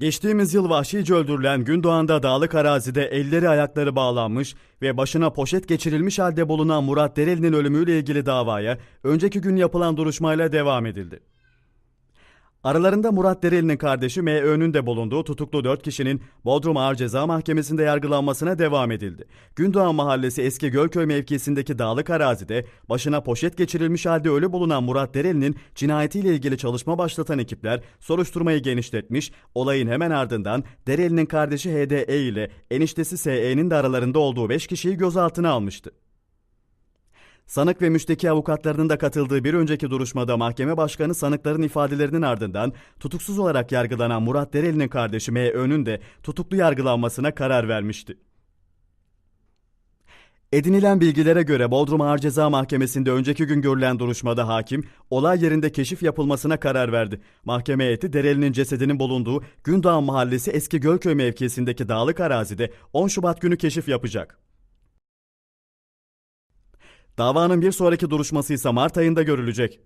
Geçtiğimiz yıl vahşice öldürülen Gündoğan'da dağlık arazide elleri ayakları bağlanmış ve başına poşet geçirilmiş halde bulunan Murat Dereli'nin ölümüyle ilgili davaya önceki gün yapılan duruşmayla devam edildi. Aralarında Murat Dereli'nin kardeşi M.Ö.'nün de bulunduğu tutuklu 4 kişinin Bodrum Ağır Ceza Mahkemesi'nde yargılanmasına devam edildi. Gündoğan Mahallesi Eski Gölköy mevkisindeki dağlık arazide başına poşet geçirilmiş halde ölü bulunan Murat Dereli'nin cinayetiyle ilgili çalışma başlatan ekipler soruşturmayı genişletmiş, olayın hemen ardından Dereli'nin kardeşi H.D.E. ile eniştesi S.E.'nin de aralarında olduğu 5 kişiyi gözaltına almıştı. Sanık ve müşteki avukatlarının da katıldığı bir önceki duruşmada mahkeme başkanı sanıkların ifadelerinin ardından tutuksuz olarak yargılanan Murat Dereli'nin kardeşi M.Ö.'nün de tutuklu yargılanmasına karar vermişti. Edinilen bilgilere göre Bodrum Ağır Ceza Mahkemesi'nde önceki gün görülen duruşmada hakim olay yerinde keşif yapılmasına karar verdi. Mahkeme heyeti Dereli'nin cesedinin bulunduğu Gündoğan Mahallesi Eski Gölköy mevkisindeki dağlık arazide 10 Şubat günü keşif yapacak. Davanın bir sonraki duruşması ise Mart ayında görülecek.